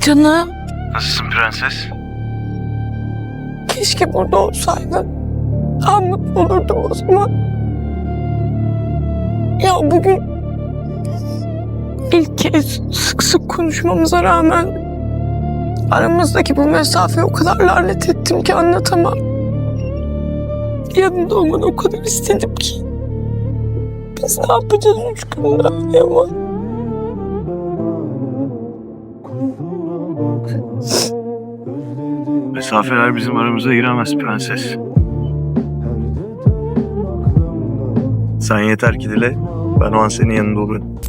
Canım Nasılsın prenses? keşke burada olsaydın. Daha mutlu olurdum o zaman. Ya bugün ilk kez sık sık konuşmamıza rağmen aramızdaki bu mesafeyi o kadar lanet ettim ki anlatamam. Yanında olmanı o kadar istedim ki. Biz ne yapacağız üç günde Yaman? Mesafeler bizim aramıza giremez prenses. Sen yeter ki dile, ben o an senin yanında olurum.